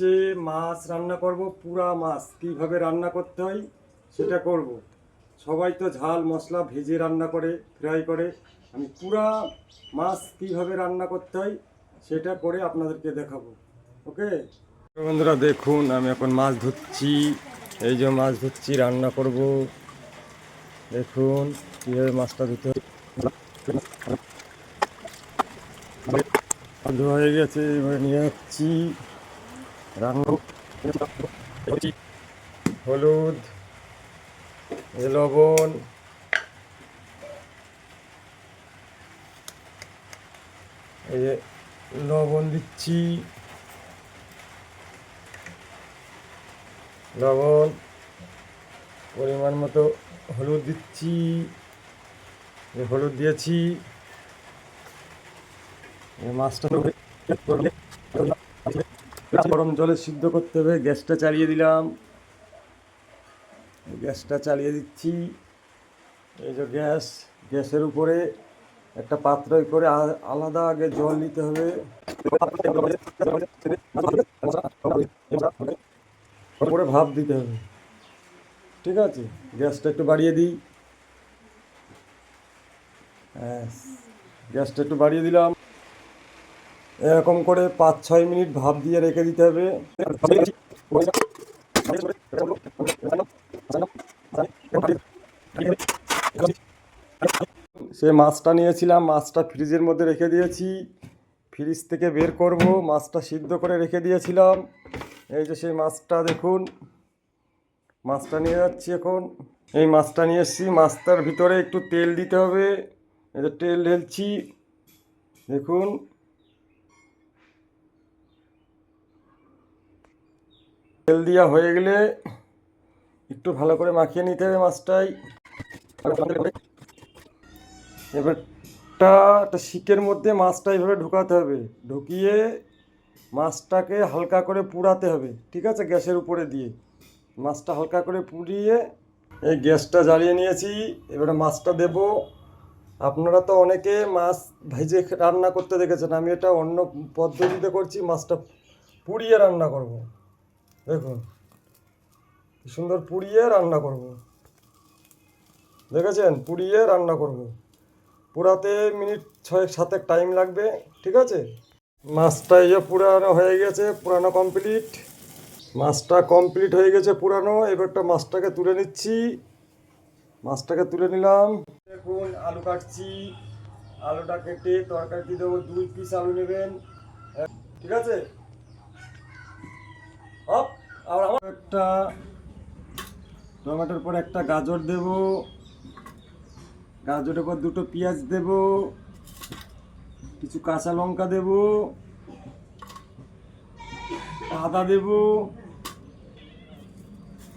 হচ্ছে মাছ রান্না করব, পুরা মাছ কীভাবে রান্না করতে হয় সেটা করব। সবাই তো ঝাল, মশলা ভেজে রান্না করে ফ্রাই করে। আমি পুরা মাছ কীভাবে রান্না করতে হয় সেটা করে আপনাদেরকে দেখাবো। ওকে? বন্ধুরা, দেখুন, আমি এখন মাছ ধরছি। এই যে মাছ ধরছি, রান্না করব। দেখুন, কীভাবে মাছটা ধুতে ধোয়া হয়ে গেছে, এবার নিয়ে যাচ্ছি। হলুদ লবণ। এই যে লবণ দিচ্ছি। লবণ পরিমাণ মতো হলুদ দিচ্ছি। হলুদ দিয়েছি মাছটা গরম জলে সিদ্ধ করতে হবে, গ্যাসটা চালিয়ে দিলাম। গ্যাসটা চালিয়ে দিচ্ছি। এই যে গ্যাস, গ্যাসের উপরে একটা পাত্র করে আলাদা আগে জল দিতে হবে। উপরে ভাপ দিতে হবে। ঠিক আছে? গ্যাসটা একটু বাড়িয়ে দিই। গ্যাসটা একটু বাড়িয়ে দিলাম। এরকম করে পাঁচ, ছয় মিনিট ভাপ দিয়ে রেখে দিতে হবে। সে মাছটা নিয়েছিলাম, মাছটা ফ্রিজের মধ্যে রেখে দিয়েছি। ফ্রিজ থেকে বের করব, মাছটা সিদ্ধ করে রেখে দিয়েছিলাম। এই যে সেই মাছটা, দেখুন। মাছটা নিয়ে যাচ্ছি এখন। এই মাছটা নিয়ে এসেছি, মাছটার ভিতরে একটু তেল দিতে হবে। এই যে তেল ঢেলছি। দেখুন। তেল দেওয়া হয়ে গেলে একটু ভালো করে মাখিয়ে নিতে হবে মাছটাই। এবারটা একটা শিকের মধ্যে মাছটা এইভাবে ঢুকাতে হবে। ঢুকিয়ে মাছটাকে হালকা করে পুড়াতে হবে, ঠিক আছে? গ্যাসের উপরে দিয়ে। মাছটা হালকা করে পুড়িয়ে এই গ্যাসটা জ্বালিয়ে নিয়েছি। এবারে মাছটা দেব। আপনারা তো অনেকে মাছ ভেজে রান্না করতে দেখেছেন। আমি এটা অন্য পদ্ধতিতে করছি। মাছটা পুড়িয়ে রান্না করব। দেখুন সুন্দর পুড়িয়ে রান্না করব। দেখেছেন? পুড়িয়ে রান্না করব। পুরাতে মিনিট ছয়েক সাতেক টাইম লাগবে, ঠিক আছে? মাছটা এই যে পুরানো হয়ে গেছে পুরানো কমপ্লিট মাছটা কমপ্লিট হয়ে গেছে পুরানো এবারটা মাছটাকে তুলে নিচ্ছি। মাছটাকে তুলে নিলাম। দেখুন, আলু কাটছি। আলুটা কেটে তরকারি দেবো দুই পিস আলু নেবেন। ঠিক আছে? আর একটা টমেটোর পর একটা গাজর দেব। গাজরের পর দুটো পেঁয়াজ দেব। কিছু কাঁচা লঙ্কা দেব। আদা দেব।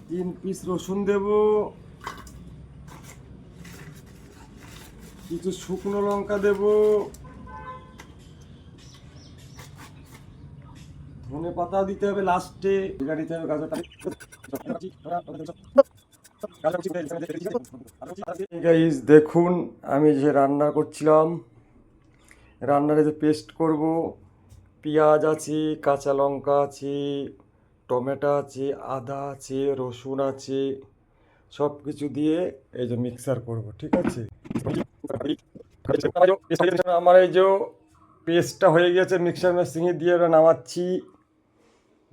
তিন পিস রসুন দেব। কিছু শুকনো লঙ্কা দেব। ধনে পাতা দিতে হবে লাস্টে দিতে হবে গাজরটা গাইজ দেখুন, আমি যে রান্না করছিলাম, রান্নার যে পেস্ট করব, পেঁয়াজ আছে, কাঁচা লঙ্কা আছে, টমেটো আছে, আদা আছে, রসুন আছে সব কিছু দিয়ে এই যে মিক্সার করব, ঠিক আছে? আমার এই যে পেস্টটা হয়ে গেছে মিক্সার মেশিনে দিয়ে নামাচ্ছি।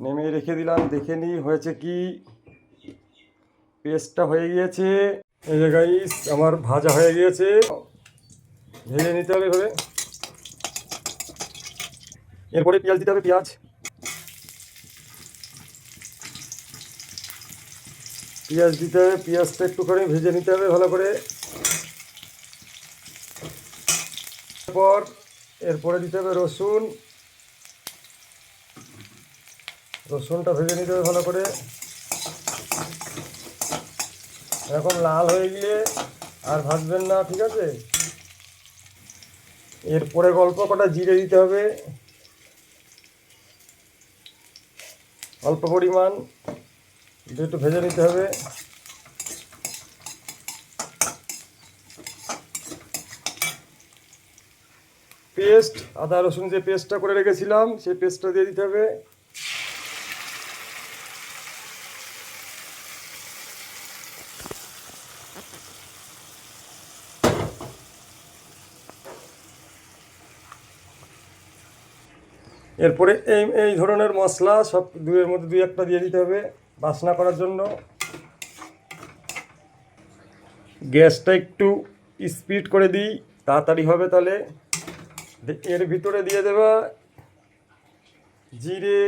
নেমে রেখে দিলাম, দেখে নিই হয়েছে কি। পেস্টটা হয়ে গিয়েছে। এই যে গাইস আমার ভাজা হয়ে গিয়েছে। ভেজে নিতে হবে এভাবে। এরপরে পেঁয়াজ দিতে হবে, পেঁয়াজ। পেঁয়াজ দিতে হবে, পেঁয়াজটা একটুখানি ভেজে নিতে হবে ভালো করে। এরপর, এরপরে দিতে হবে রসুন। রসুনটা ভেজে নিতে হবে ভালো করে। এরকম লাল হয়ে গেলে আর ভাজবেন না, ঠিক আছে? এরপরে গল্প কটা জিরে দিতে হবে। অল্প পরিমাণ একটু ভেজে নিতে হবে। পেস্ট, আদা রসুন যে পেস্টটা করে রেখেছিলাম, সেই পেস্টটা দিয়ে দিতে হবে। এরপরে এই এই ধরনের মশলা সব দুয়ের মধ্যে দুই একটা দিয়ে দিতে হবে বাসনা করার জন্য। গ্যাসটা একটু স্পিড করে দিই, তাড়াতাড়ি হবে তাহলে। এর ভিতরে দিয়ে দেবা জিরে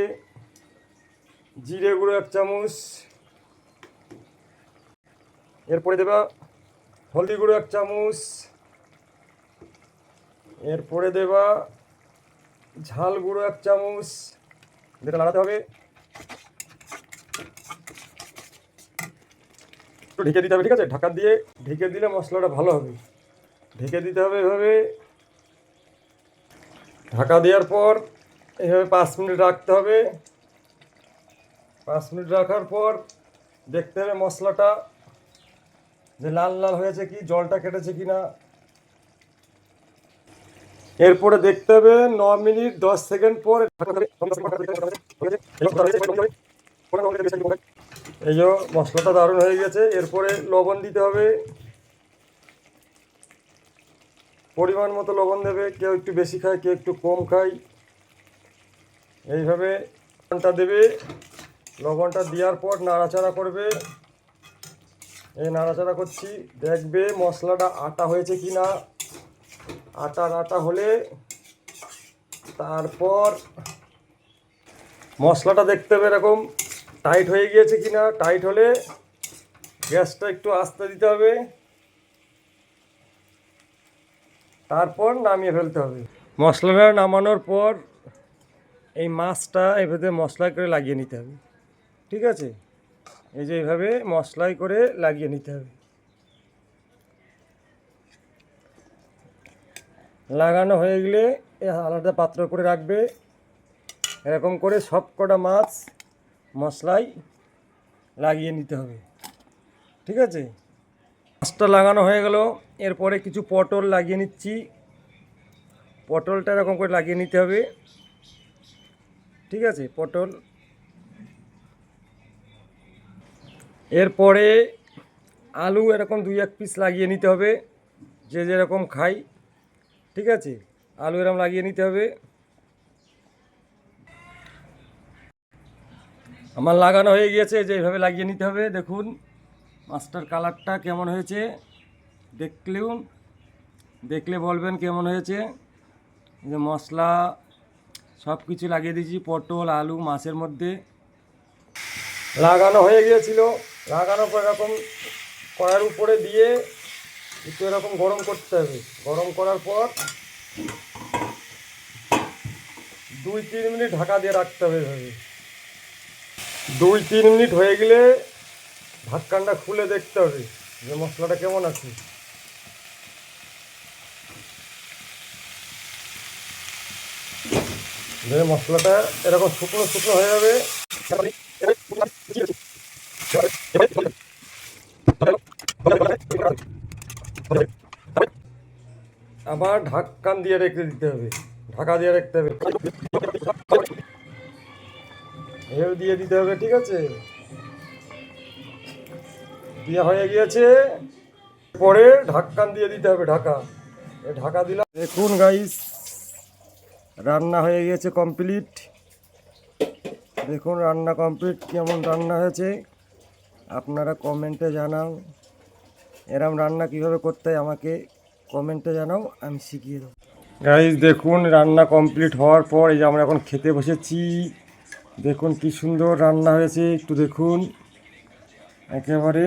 জিরে গুঁড়ো এক চামচ। এরপরে দেবা হলদি গুঁড়ো এক চামচ। এরপরে দেবা ঝাল, গুঁড়ো, এক চামচ যেটা লাগাতে হবে। একটু ঢেকে দিতে হবে, ঠিক আছে? ঢাকা দিয়ে ঢেকে দিলে মশলাটা ভালো হবে। ঢেকে দিতে হবে এভাবে। ঢাকা দেওয়ার পর এভাবে পাঁচ মিনিট রাখতে হবে। পাঁচ মিনিট রাখার পর দেখতে হবে মশলাটা যে লাল লাল হয়েছে কি, জলটা কেটেছে কি না এরপরে দেখতে হবে ন মিনিট দশ সেকেন্ড পর এই যে মশলাটা দারুণ হয়ে গেছে। এরপরে লবণ দিতে হবে। পরিমাণ মতো লবণ দেবে। কেউ একটু বেশি খায়, কেউ একটু কম খায়। এইভাবে লবণটা দেবে। লবণটা দেওয়ার পর নাড়াচাড়া করবে। এই নাড়াচাড়া করছি। দেখবে মশলাটা আটা হয়েছে কি না আটা আটা হলে তারপর মশলাটা দেখতে হবে এরকম টাইট হয়ে গিয়েছে কি না টাইট হলে গ্যাসটা একটু আস্তে দিতে হবে। তারপর নামিয়ে ফেলতে হবে। মশলাটা নামানোর পর এই মাছটা এভাবে মশলা করে লাগিয়ে নিতে হবে। ঠিক আছে? এই যে এইভাবে মশলাই করে লাগিয়ে নিতে হবে। লাগানো হয়ে গেলে আলাদা পাত্র করে রাখবে। এরকম করে সব কটা মাছ মশলাই লাগিয়ে নিতে হবে। ঠিক আছে? মাছটা লাগানো হয়ে গেল। এরপরে কিছু পটল লাগিয়ে নিচ্ছি। পটলটা এরকম করে লাগিয়ে নিতে হবে। ঠিক আছে? পটল। এরপরে আলু এরকম দুই এক পিস লাগিয়ে নিতে হবে। যে যেরকম খাই। ঠিক আছে? আলু এরকম লাগিয়ে নিতে হবে। আমার লাগানো হয়ে গিয়েছে যে এইভাবে লাগিয়ে নিতে হবে। দেখুন, মাছটার কালারটা কেমন হয়েছে? দেখলেও, দেখলে বলবেন কেমন হয়েছে। যে মশলা সব কিছু লাগিয়ে দিয়েছি, পটল, আলু, মাছের মধ্যে। লাগানো হয়ে গিয়েছিল। লাগানোর পর এরকম কড়ার উপরে দিয়ে একটু এরকম গরম করতে হবে। গরম করার পর দুই, তিন মিনিট ঢাকা দিয়ে রাখতে হবে এভাবে। দুই, তিন মিনিট হয়ে গেলে ঢাক্কানটা খুলে দেখতে হবে যে মশলাটা কেমন আছে। মশলাটা এরকম শুকনো শুকনো হয়ে যাবে। ঢাক্কান দিয়ে রেখে দিতে হবে। ঢাকা দিয়ে রাখতে হবে। এভাবে দিয়ে দিতে হবে, ঠিক আছে? দেওয়া হয়ে গিয়েছে। পরে ঢাক্কান দিয়ে দিতে হবে, ঢাকা। এ ঢাকা দিলাম। দেখুন গাইস রান্না হয়ে গিয়েছে কমপ্লিট দেখুন, রান্না কমপ্লিট কেমন রান্না হয়েছে? আপনারা কমেন্টে জানাও এরম রান্না কীভাবে করতে আমাকে কমেন্টে জানাও, আমি শিখিয়ে দেবো। গাইজ দেখুন, রান্না কমপ্লিট হওয়ার পর এই যে আমরা এখন খেতে বসেছি, দেখুন কি সুন্দর রান্না হয়েছে, একটু দেখুন। একেবারে